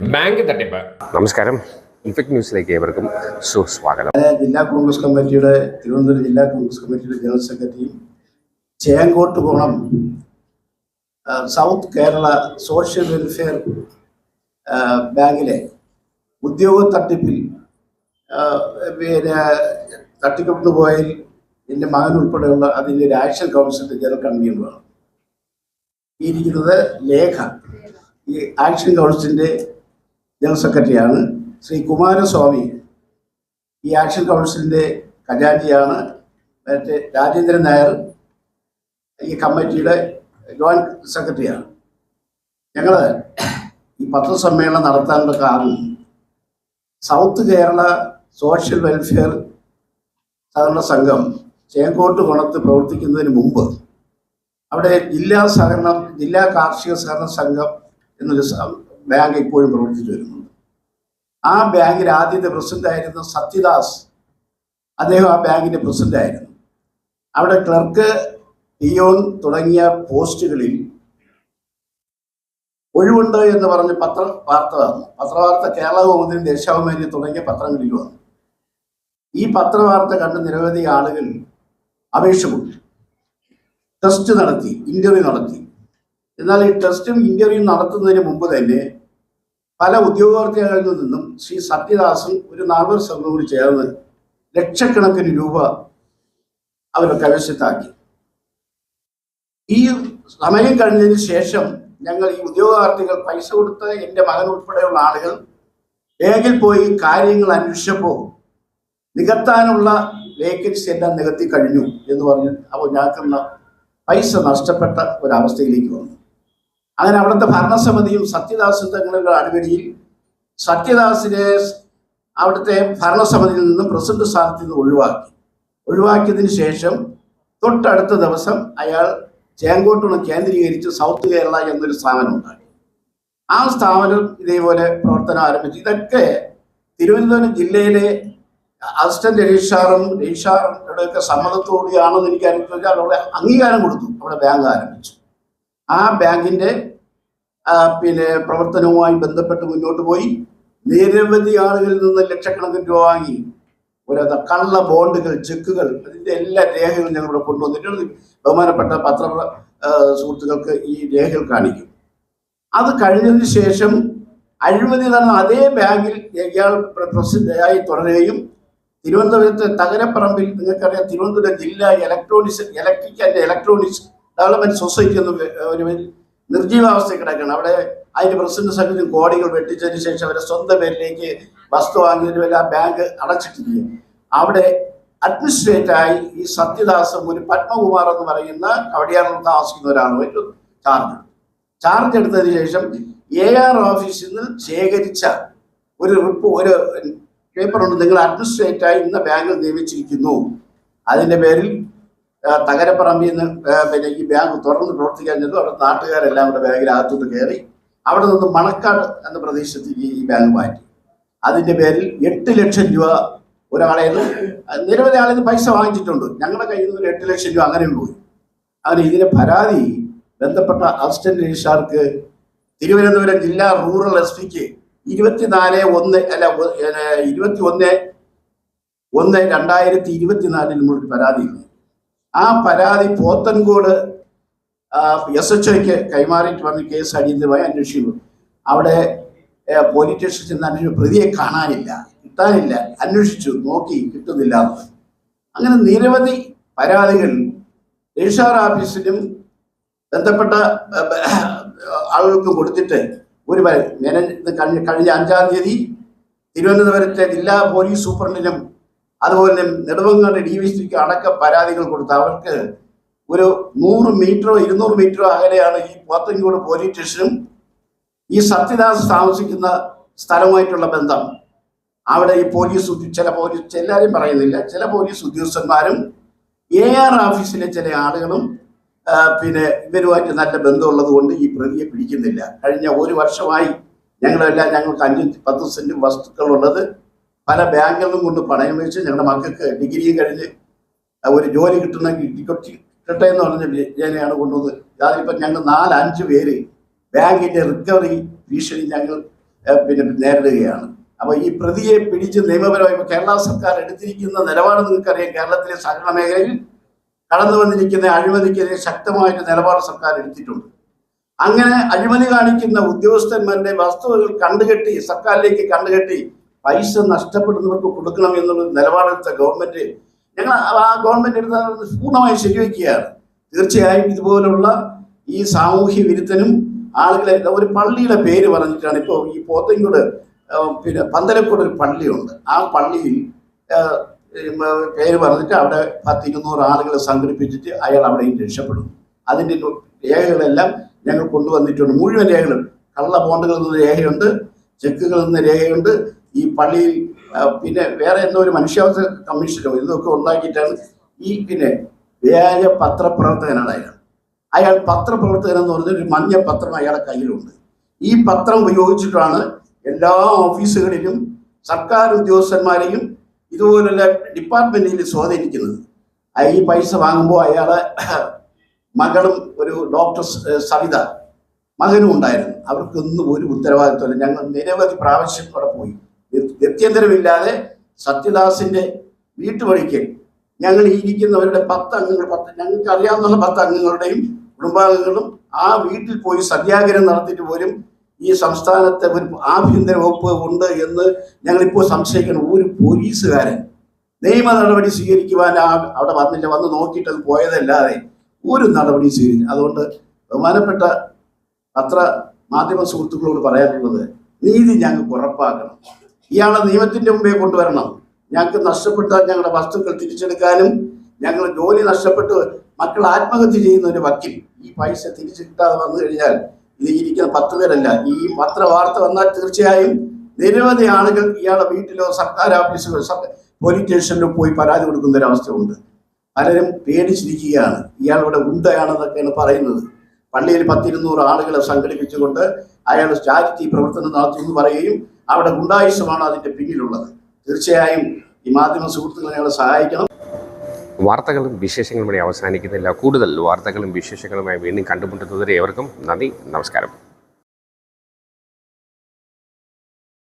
Bank തട്ടിപ്പ്. നമസ്കാരം. Infect ന്യൂസിലേക്ക് ഏവർക്കും സുസ്വാഗതം. ജില്ലാ കോൺഗ്രസ് കമ്മിറ്റിയുടെ തിരുവനന്തപുരം ജില്ലാ കോൺഗ്രസ് കമ്മിറ്റിയുടെ ജനറൽ സെക്രട്ടറിയും ചേങ്കോട്ട് പോണം സൗത്ത് കേരള സോഷ്യൽ വെൽഫെയർ ബാങ്കിലെ ഉദ്യോഗ തട്ടിപ്പിൽ പിന്നെ തട്ടിക്കൊണ്ടു പോയതിൽ എന്റെ മകൻ ഉൾപ്പെടെയുള്ള അതിന്റെ ഒരു ആക്ഷൻ കൗൺസിലിന്റെ ജനറൽ കൺവീനറാണ് ഈ ഇരിക്കുന്നത് ലേഖ. ഈ ആക്ഷൻ കൗൺസിലിന്റെ ജനറൽ സെക്രട്ടറിയാണ് ശ്രീ കുമാരസ്വാമി. ഈ ആക്ഷൻ കൗൺസിലിന്റെ ഖജാൻജിയാണ് മറ്റേ രാജേന്ദ്രൻ നായർ ഈ കമ്മിറ്റിയുടെ ജോയിന്റ് സെക്രട്ടറിയാണ്. ഞങ്ങൾ ഈ പത്രസമ്മേളനം നടത്താനുള്ള കാരണം സൗത്ത് കേരള സോഷ്യൽ വെൽഫെയർ സഹകരണ സംഘം ചേങ്കോട്ട് കുണത്ത് പ്രവർത്തിക്കുന്നതിന് മുമ്പ് അവിടെ ജില്ലാ സഹകരണ ജില്ലാ കാർഷിക സഹകരണ സംഘം എന്നൊരു ബാങ്ക് ഇപ്പോഴും പ്രവർത്തിച്ചു വരുന്നുണ്ട്. ആ ബാങ്കിൽ ആദ്യത്തെ പ്രസിഡന്റ് ആയിരുന്ന സത്യദാസ് അദ്ദേഹം ആ ബാങ്കിന്റെ പ്രസിഡന്റ് ആയിരുന്നു അവിടെ ക്ലർക്ക് പിയോൺ തുടങ്ങിയ പോസ്റ്റുകളിൽ ഒഴിവുണ്ട് എന്ന് പറഞ്ഞ് പത്ര വാർത്ത വന്നു. പത്രവാർത്ത കേരള കൗമുദിനും ദേശാഭിമാനി തുടങ്ങിയ പത്രങ്ങളിൽ വന്നു. ഈ പത്രവാർത്ത കണ്ട് നിരവധി ആളുകൾ അപേക്ഷ കൊടുത്തു ടെസ്റ്റ് നടത്തി ഇന്റർവ്യൂ നടത്തി. എന്നാൽ ഈ ടെസ്റ്റും ഇന്റർവ്യൂ നടത്തുന്നതിന് മുമ്പ് തന്നെ പല ഉദ്യോഗാർത്ഥികളിൽ നിന്നും ശ്രീ സത്യദാസും ഒരു നാൽവർ സംഘവും ചേർന്ന് ലക്ഷക്കണക്കിന് രൂപ അവർ കൈവശത്താക്കി. ഈ സമയം കഴിഞ്ഞതിന് ശേഷം ഞങ്ങൾ ഈ ഉദ്യോഗാർത്ഥികൾ പൈസ കൊടുത്ത് എന്റെ മകൻ ഉൾപ്പെടെയുള്ള ആളുകൾ ബാങ്കിൽ പോയി കാര്യങ്ങൾ അന്വേഷിച്ചപ്പോൾ നികത്താനുള്ള വേക്കൻസി എല്ലാം നികത്തി കഴിഞ്ഞു എന്ന് പറഞ്ഞ് അപ്പോൾ ഞങ്ങൾക്കുള്ള പൈസ നഷ്ടപ്പെട്ട ഒരവസ്ഥയിലേക്ക് വന്നു. അങ്ങനെ അവിടുത്തെ ഭരണസമിതിയും സത്യദാസ് തങ്ങളുടെ അടിപിടിയിൽ സത്യദാസിനെ അവിടുത്തെ ഭരണസമിതിയിൽ നിന്നും പ്രസിഡന്റ് സ്ഥാനത്ത് നിന്ന് ഒഴിവാക്കി. ഒഴിവാക്കിയതിന് ശേഷം തൊട്ടടുത്ത ദിവസം അയാൾ ചേങ്കോട്ടുണ കേന്ദ്രീകരിച്ച് സൗത്ത് കേരള എന്നൊരു സ്ഥാപനം ഉണ്ടാക്കി. ആ സ്ഥാപനം ഇതേപോലെ പ്രവർത്തനം ആരംഭിച്ചു. ഇതൊക്കെ തിരുവനന്തപുരം ജില്ലയിലെ അസിസ്റ്റന്റ് രജിസ്ട്രാറും ഇവിടെയൊക്കെ സമ്മതത്തോടെയാണെന്ന് എനിക്ക് അനുഭവിച്ചാൽ അവിടെ അംഗീകാരം കൊടുത്തു. അവിടെ ബാങ്ക് ആരംഭിച്ചു. ആ ബാങ്കിന്റെ പിന്നെ പ്രവർത്തനവുമായി ബന്ധപ്പെട്ട് മുന്നോട്ട് പോയി. നിരവധി ആളുകളിൽ നിന്ന് ലക്ഷക്കണക്കിന് രൂപ വാങ്ങി. ഓരോ കള്ള ബോണ്ടുകൾ ചെക്കുകൾ അതിന്റെ എല്ലാ രേഖകളും ഞങ്ങളിവിടെ കൊണ്ടുവന്നിട്ടുണ്ട്. ബഹുമാനപ്പെട്ട പത്ര സുഹൃത്തുക്കൾക്ക് ഈ രേഖകൾ കാണിക്കും. അത് കഴിഞ്ഞതിന് ശേഷം അഴിമതി നടന്ന അതേ ബാങ്കിൽ ഇയാൾ പ്ര- പ്രസിദ്ധയായി തുടരുകയും തിരുവനന്തപുരത്തെ തകരപ്പറമ്പിൽ നിങ്ങൾക്കറിയാം തിരുവനന്തപുരം ജില്ലാ electronics electric and electronics development society എന്ന് ഒരു നിർജീവാവസ്ഥയിൽ കിടക്കുകയാണ്. അവിടെ അതിന്റെ പ്രസിഡന്റ് സംഘത്തിന് കോടികൾ വെട്ടിച്ചതിന് ശേഷം അവരെ സ്വന്തം പേരിലേക്ക് വസ്തു വാങ്ങിയതിന് വരെ ആ ബാങ്ക് അടച്ചിട്ടില്ല അവിടെ അഡ്മിനിസ്ട്രേറ്ററായി ഈ സത്യദാസം ഒരു പത്മകുമാർ എന്ന് പറയുന്ന കവടിയാറിൽ താമസിക്കുന്ന ഒരാളുമായിട്ട് ചാർജ് ചാർജ് എടുത്തതിന് ശേഷം എ ആർ ഓഫീസിൽ നിന്ന് ശേഖരിച്ച ഒരു റിപ്പോ ഒരു പേപ്പറുണ്ട് നിങ്ങൾ അഡ്മിനിസ്ട്രേറ്ററായി ഇന്ന ബാങ്കിൽ നിയമിച്ചിരിക്കുന്നു. അതിന്റെ പേരിൽ തകരപ്പറമ്പിൽ നിന്ന് പിന്നെ ഈ ബാങ്ക് തുറന്ന് പ്രവർത്തിക്കാൻ ചെന്നു അവിടെ നാട്ടുകാരെല്ലാം കൂടെ ബാങ്കിനകത്തോട്ട് കയറി അവിടെ നിന്ന് മണക്കാട് എന്ന പ്രദേശത്തേക്ക് ഈ ബാങ്ക് മാറ്റി. അതിന്റെ പേരിൽ എട്ട് ലക്ഷം രൂപ ഒരാളെ നിരവധി ആളിൽ നിന്ന് പൈസ വാങ്ങിച്ചിട്ടുണ്ട്. ഞങ്ങളുടെ കയ്യിൽ നിന്ന് ഒരു എട്ട് ലക്ഷം രൂപ അങ്ങനെ പോയി. അങ്ങനെ ഇതിന്റെ പരാതി ബന്ധപ്പെട്ട അസിസ്റ്റന്റ് രജിസ്ട്രാർക്ക് തിരുവനന്തപുരം ജില്ലാ റൂറൽ എസ് പിക്ക് ഇരുപത്തിനാല് ഒന്ന് അല്ല ഇരുപത്തി ഒന്ന് ഒന്ന് രണ്ടായിരത്തി ഇരുപത്തിനാലിൽ പരാതി പരാതിയുണ്ട് ആ പരാതി പോത്തൻകോട് എസ് എച്ച് ഒക്ക് കൈമാറിയിട്ട് വന്ന് കേസ് അടിയന്തരമായി അന്വേഷിക്കുന്നു അവിടെ പോലീസ് സ്റ്റേഷനിൽ ചെന്ന് അന്വേഷിച്ചു. പ്രതിയെ കാണാനില്ല കിട്ടാനില്ല. അന്വേഷിച്ചു നോക്കി കിട്ടുന്നില്ല. അങ്ങനെ നിരവധി പരാതികൾ രജിസ്ട്രാർ ഓഫീസിലും ബന്ധപ്പെട്ട ആളുകൾക്ക് കൊടുത്തിട്ട് ഒരു മാനേജ് കഴിഞ്ഞ അഞ്ചാം തീയതി തിരുവനന്തപുരത്തെ ജില്ലാ പോലീസ് സൂപ്രണ്ടിനും അതുപോലെ നെടുവങ്ങാട് ഡി വി സിക്ക് അടക്ക പരാതികൾ കൊടുത്ത് അവർക്ക് ഒരു നൂറ് മീറ്ററോ ഇരുന്നൂറ് മീറ്ററോ അകലെയാണ് ഈ പോത്തൻകോട് പോലീസ് സ്റ്റേഷനും ഈ സത്യദാസ് താമസിക്കുന്ന സ്ഥലവുമായിട്ടുള്ള ബന്ധം. അവിടെ ഈ പോലീസ് ചില പോലീസ് എല്ലാവരും പറയുന്നില്ല. ചില പോലീസ് ഉദ്യോഗസ്ഥന്മാരും എ ആർ ഓഫീസിലെ ചില ആളുകളും പിന്നെ ഇവരുമായിട്ട് നല്ല ബന്ധമുള്ളത് കൊണ്ട് ഈ പ്രതിയെ പിടിക്കുന്നില്ല. കഴിഞ്ഞ ഒരു വർഷമായി ഞങ്ങളെല്ലാം ഞങ്ങൾക്ക് അഞ്ച് പത്ത് സെന്റും വസ്തുക്കളുള്ളത് പല ബാങ്കുകളിലും കൊണ്ട് പണയം വെച്ച് ഞങ്ങളുടെ മക്കൾക്ക് ഡിഗ്രിയും കഴിഞ്ഞ് ഒരു ജോലി കിട്ടണമെങ്കിൽ കിട്ടി കിട്ടട്ടെ എന്ന് പറഞ്ഞ വിജയനെയാണ് കൊണ്ടുവന്നത്. അതിലിപ്പം ഞങ്ങൾ നാല് അഞ്ച് പേര് ബാങ്കിന്റെ റിക്കവറി ഭീഷണി ഞങ്ങൾ പിന്നെ നേരിടുകയാണ്. അപ്പോൾ ഈ പ്രതിയെ പിടിച്ച് നിയമപരമായി കേരള സർക്കാർ എടുത്തിരിക്കുന്ന നിലപാട് നിങ്ങൾക്കറിയാം. കേരളത്തിലെ സഹകരണ മേഖലയിൽ കടന്നു വന്നിരിക്കുന്ന അഴിമതിക്കെതിരെ ശക്തമായിട്ട് നിലപാട് സർക്കാർ എടുത്തിട്ടുണ്ട്. അങ്ങനെ അഴിമതി കാണിക്കുന്ന ഉദ്യോഗസ്ഥന്മാരുടെ വസ്തുവകൾ കണ്ടുകെട്ടി സർക്കാരിലേക്ക് കണ്ടുകെട്ടി പൈസ നഷ്ടപ്പെടുന്നവർക്ക് കൊടുക്കണം എന്നുള്ള നിലപാടെടുത്ത ഗവൺമെന്റ് ഞങ്ങൾ ആ ഗവൺമെന്റ് എടുത്ത പൂർണമായും ശരിവെക്കുകയാണ്. തീർച്ചയായും ഇതുപോലുള്ള ഈ സാമൂഹ്യ വിരുദ്ധനും ആളുകളെ ഒരു പള്ളിയുടെ പേര് പറഞ്ഞിട്ടാണ് ഇപ്പോൾ ഈ പോത്തൻകോട് പിന്നെ പന്തലക്കോട് ഒരു പള്ളിയുണ്ട്. ആ പള്ളിയിൽ പേര് പറഞ്ഞിട്ട് അവിടെ പത്തിരുന്നൂറ് ആളുകളെ സംഘടിപ്പിച്ചിട്ട് അയാൾ അവിടെയും രക്ഷപ്പെടും അതിന്റെ രേഖകളെല്ലാം ഞങ്ങൾ കൊണ്ടുവന്നിട്ടുണ്ട്. മുഴുവൻ രേഖകളും കള്ള ബോണ്ടുകളിൽ നിന്ന് രേഖയുണ്ട് ചെക്കുകളിൽ നിന്ന് രേഖയുണ്ട് ഈ പള്ളിയിൽ പിന്നെ വേറെ എന്തോ ഒരു മനുഷ്യാവകാശ കമ്മീഷനോ ഇതൊക്കെ ഉണ്ടാക്കിയിട്ടാണ് ഈ പിന്നെ വ്യാജ പത്രപ്രവർത്തകനാണ് അയാൾ. അയാൾ പത്രപ്രവർത്തകൻ എന്ന് പറഞ്ഞ ഒരു മഞ്ഞ പത്രം അയാളെ കയ്യിലുണ്ട്. ഈ പത്രം ഉപയോഗിച്ചിട്ടാണ് എല്ലാ ഓഫീസുകളിലും സർക്കാർ ഉദ്യോഗസ്ഥന്മാരെയും ഇതുപോലുള്ള ഡിപ്പാർട്ട്മെന്റിൽ സ്വാധീനിക്കുന്നത്. ഈ പൈസ വാങ്ങുമ്പോൾ അയാളെ മകളും ഒരു ഡോക്ടർ സവിത മകനും ഉണ്ടായിരുന്നു. അവർക്കൊന്നും ഒരു ഉത്തരവാദിത്വമില്ല. ഞങ്ങൾ നിരവധി പ്രാവശ്യം അവിടെ പോയി. ഗത്യന്തരമില്ലാതെ സത്യദാസിന്റെ വീട്ടുപണിക്കൽ ഞങ്ങൾ ഇരിക്കുന്നവരുടെ പത്ത് അംഗങ്ങൾ പത്ത് ഞങ്ങൾക്ക് അറിയാവുന്ന പത്ത് അംഗങ്ങളുടെയും കുടുംബാംഗങ്ങളും ആ വീട്ടിൽ പോയി സത്യാഗ്രഹം നടത്തിയിട്ട് പോലും ഈ സംസ്ഥാനത്തെ ഒരു ആഭ്യന്തര വകുപ്പ് ഉണ്ട് എന്ന് ഞങ്ങളിപ്പോൾ സംശയിക്കണം. ഒരു പോലീസുകാരൻ നിയമ നടപടി സ്വീകരിക്കുവാൻ ആ അവിടെ വന്നില്ല വന്ന് നോക്കിയിട്ട് അത് പോയതല്ലാതെ ഒരു നടപടി സ്വീകരിക്കും അതുകൊണ്ട് ബഹുമാനപ്പെട്ട പത്ര മാധ്യമ സുഹൃത്തുക്കളോട് പറയാനുള്ളത് നീതി ഞങ്ങൾക്ക് ഉറപ്പാക്കണം. ഇയാളെ നിയമത്തിന്റെ മുമ്പേ കൊണ്ടുവരണം. ഞങ്ങൾക്ക് നഷ്ടപ്പെട്ട ഞങ്ങളുടെ വസ്തുക്കൾ തിരിച്ചെടുക്കാനും ഞങ്ങൾ ജോലി നഷ്ടപ്പെട്ട് മക്കൾ ആത്മഹത്യ ചെയ്യുന്ന ഒരു വക്കീൽ ഈ പൈസ തിരിച്ചു കിട്ടാതെ വന്നു കഴിഞ്ഞാൽ ഇത് ഇരിക്കുന്ന പത്ത് പേരല്ല ഈ പത്ര വാർത്ത വന്നാൽ തീർച്ചയായും നിരവധി ആളുകൾ ഇയാളെ വീട്ടിലോ സർക്കാർ ഓഫീസിലോ സർ- പോലീസ് സ്റ്റേഷനിലോ പോയി പരാതി കൊടുക്കുന്ന ഒരു അവസ്ഥയുണ്ട്. പലരും പേടിച്ചിരിക്കുകയാണ്. ഇയാൾ ഇവിടെ ഉണ്ടയാണെന്നൊക്കെയാണ് പറയുന്നത്. പള്ളിയിൽ പത്തിരുന്നൂറ് ആളുകളെ സംഘടിപ്പിച്ചുകൊണ്ട് അയാൾ ചാരിറ്റി പ്രവർത്തനം നടത്തുമെന്ന് പറയുകയും അവിടെ ഗുണ്ടായുസമാണ് അതിന്റെ പിന്നിലുള്ളത്. തീർച്ചയായും ഈ മാധ്യമ സുഹൃത്തുക്കളെ ഞങ്ങളെ സഹായിക്കണം. വാർത്തകളും വിശേഷങ്ങളും അവസാനിക്കുന്നില്ല. കൂടുതൽ വാർത്തകളും വിശേഷങ്ങളുമായി വീണ്ടും കണ്ടുമുട്ടുന്നതുവരെ ഏവർക്കും നന്ദി നമസ്കാരം.